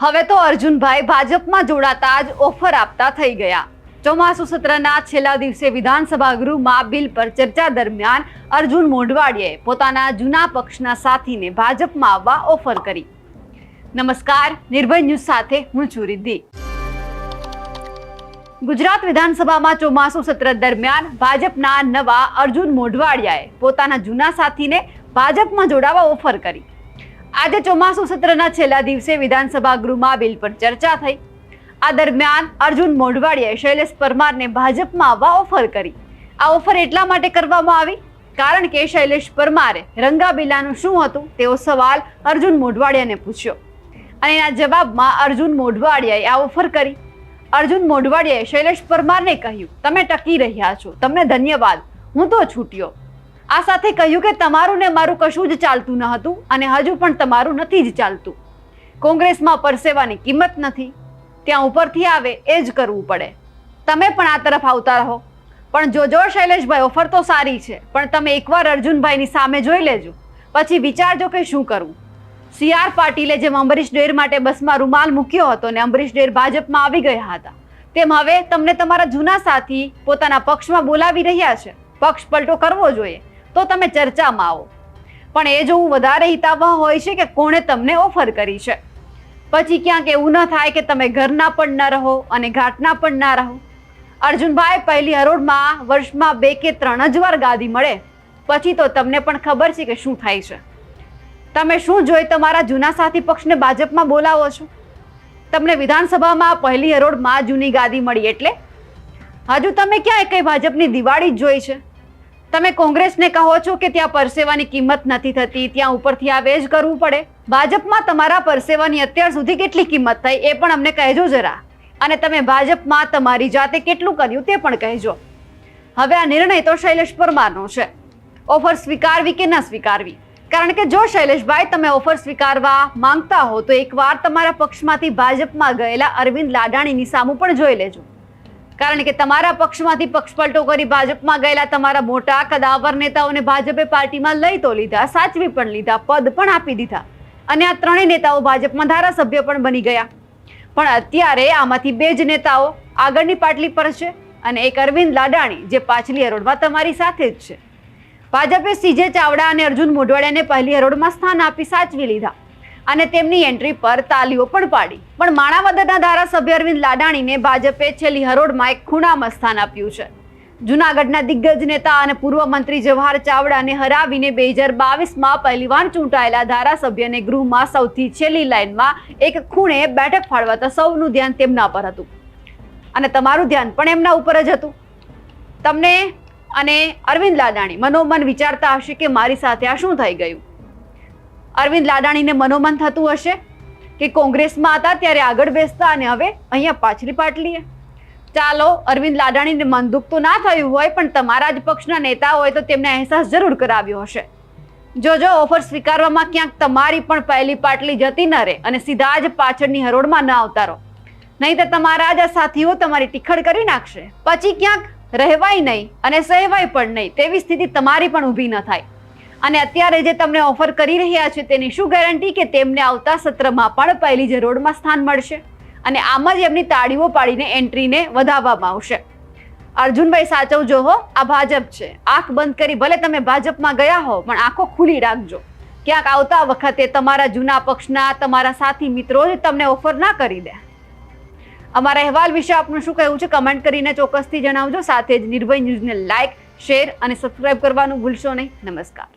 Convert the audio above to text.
હવે તો અર્જુનભાઈ ભાજપમાં જોડાતા જ ઓફર આપતા થઈ ગયા. ચોમાસુ સત્રના છેલ્લા દિવસે વિધાનસભા ગૃહમાં બિલ પર ચર્ચા દરમિયાન અર્જુન મોઢવાડિયાએ પોતાના જૂના પક્ષના સાથીને ભાજપમાં આવવા ઓફર કરી. નમસ્કાર, નિર્ભય ન્યૂઝ સાથે હું છું રિદ્ધિ. ગુજરાત વિધાનસભામાં ચોમાસુ સત્ર દરમિયાન ભાજપના નવા અર્જુન મોઢવાડિયાએ પોતાના જૂના સાથીને ભાજપમાં જોડાવા ઓફર કરી. આજે ચોમાસુ સત્રના છેલ્લા દિવસે વિધાનસભા ગૃહમાં બિલ પર ચર્ચા થઈ. આ દરમિયાન અર્જુન મોઢવાડિયાએ શૈલેષ પરમારને ભાજપમાં આવવા ઓફર કરી. આ ઓફર એટલા માટે કરવામાં આવી? કારણ કે શૈલેષ પરમારે રંગાબીલાનું શું હતું? તેવો સવાલ અર્જુન મોઢવાડિયાને પૂછ્યો. અને એના જવાબમાં અર્જુન મોઢવાડિયાએ આ ઓફર કરી. અર્જુન મોઢવાડિયાએ શૈલેષ પરમારને કહ્યું, તમે ટકી રહ્યા છો. તમને ધન્યવાદ. હું તો છૂટ્યો. આ સાથે કહ્યું કે તમારું ને મારું કશું જ ચાલતું ન હતું અને હજુ પણ તમારું નથી જ ચાલતું. કોંગ્રેસમાં પરસેવાની કિંમત નથી. ત્યાં ઉપરથી આવે એ જ કરવું પડે. તમે પણ આ તરફ આવતા રહો. પણ જોજો શૈલેષભાઈ, ઓફર તો સારી છે, પણ તમે એકવાર અર્જુનભાઈની સામે જોઈ લેજો. પછી વિચારજો કે શું કરવું સી આર પાટીલે જેમ અંબરીશ ડેર માટે બસમાં રૂમાલ મૂક્યો હતો ને અંબરીશ ડેર ભાજપમાં આવી ગયા હતા, તેમ હવે તમને તમારા જૂના સાથી પોતાના પક્ષમાં બોલાવી રહ્યા છે. પક્ષ પલટો કરવો જોઈએ. તો તમે ચર્ચામાં આવો. પણ એ જો હું વધારે હિતાવહ હોય છે કે કોણે તમને ઓફર કરી છે? પછી ક્યાંક એવું ન થાય કે તમે ઘરના પણ ન રહો અને ઘાટના પણ ના રહો. અર્જુનભાઈ પહેલી હરોળમાં વર્ષમાં બે કે ત્રણ જ વાર ગાદી મળે. પછી તો તમને પણ ખબર છે કે શું થાય છે. તમે શું જોઈ તમારા જૂના સાથી પક્ષને ભાજપમાં બોલાવો છો? તમને વિધાનસભામાં પહેલી હરોળમાં જૂની ગાદી મળી એટલે? હજુ તમે ક્યાં કઈ ભાજપની દિવાળી જ જોઈ છે? તમે કોંગ્રેસને કહો છો કે ત્યાં પરસેવાની કિંમત નથી થતી, ત્યાં ઉપરથી આવે જ કરવું પડે. ભાજપમાં તમારા પરસેવાની અત્યાર સુધી કેટલી કિંમત થઈ, એ પણ અમને કહેજો જરા. અને તમે ભાજપમાં તમારી જાતે કેટલું કર્યું તે પણ કહેજો. હવે આ નિર્ણય તો શૈલેષ પરમારનો છે. ઓફર સ્વીકારવી કે ન સ્વીકારવી? કારણ કે જો શૈલેષભાઈ તમે ઓફર સ્વીકારવા માંગતા હો, તો એકવાર તમારા પક્ષમાંથી ભાજપમાં ગયેલા અરવિંદ લાડાણીની સામું પણ જોઈ લેજો. કારણ કે તમારા પક્ષમાંથી પક્ષપલટો કરી ભાજપમાં ગયેલા તમારા મોટા કદાવર નેતાઓને ભાજપે પાર્ટીમાં લઈ તો લીધા, સાચવી પણ લીધા, પદ પણ આપી દીધા. અને આ ત્રણેય નેતાઓ ભાજપમાં ધારાસભ્ય પણ બની ગયા. પણ અત્યારે આમાંથી બે જ નેતાઓ આગળની પાટલી પર છે અને એક અરવિંદ લાડાણી, જે પાછલી હરોળમાં તમારી સાથે જ છે. ભાજપે સીજે ચાવડા અને અર્જુન મોઢવાડિયાને પહેલી હરોળમાં સ્થાન આપી સાચવી લીધા. અને તેમની એન્ટ્રી પર તાલીઓ પણ પાડી. પણ માણાવદરના ધારાસભ્ય અરવિંદ લાડાણીને ભાજપે છેલ્લી હરોળમાં એક ખૂણામાં સ્થાન આપ્યું છે. જૂનાગઢના દિગ્ગજ નેતા અને પૂર્વ મંત્રી જવાહર ચાવડાને હરાવીને બે હજાર બાવીસમાં પહેલીવાર ચૂંટાયેલા ધારાસભ્યને ગૃહમાં સૌથી છેલ્લી લાઇનમાં એક ખૂણે બેઠક ફાળવાતા સૌનું ધ્યાન તેમના પર હતું. અને તમારું ધ્યાન પણ એમના ઉપર જ હતું. તમને અને અરવિંદ લાડાણી મનોમન વિચારતા હશે કે મારી સાથે આ શું થઈ ગયું? અરવિંદ લાડાણીને મનોમન થતું હશે કે કોંગ્રેસમાં હતા ત્યારે આગળ બેસતા અને હવે અહીંયા પાછલી પાટલીએ? ચાલો, અરવિંદ લાડાણીને મન દુઃખ તો ના થયું હોય પણ તમારા જ પક્ષના નેતા હોય તો તેમને અહેસાસ જરૂર કરાવ્યો હશે. જો જો ઓફર સ્વીકારવામાં ક્યાંક તમારી પણ પહેલી પાટલી જતી ન રહે અને સીધા જ પાછળની હરોળમાં ન અવતારો નહીં તો તમારા જ આ સાથીઓ તમારી ટીખળ કરી નાખશે. પછી ક્યાંક રહેવાય નહીં અને સહેવાય પણ નહીં તેવી સ્થિતિ તમારી પણ ઊભી ન થાય. અને અત્યારે જે તમને ઓફર કરી રહ્યા છે તેની શું ગેરંટી કે તેમને આવતા સત્રમાં પણ પહેલી જરોડમાં રોડમાં સ્થાન મળશે? અને આમ જ એમની તાળીઓ પાડીને એન્ટ્રીને વધાવવામાં આવશે. અર્જુનભાઈ સાચવજો હો આ ભાજપ છે. આંખ બંધ કરી, ભલે તમે ભાજપમાં ગયા હો, પણ આંખો ખુલ્લી રાખજો. ક્યાંક આવતા વખતે તમારા જૂના પક્ષના, તમારા સાથી મિત્રો જ તમને ઓફર ના કરી દે. અમારા અહેવાલ વિશે આપનું શું કહેવું છે કમેન્ટ કરીને ચોક્કસથી જણાવજો. સાથે જ નિર્ભય ન્યૂઝને લાઇક શેર અને સબસ્ક્રાઇબ કરવાનું ભૂલશો નહીં. નમસ્કાર.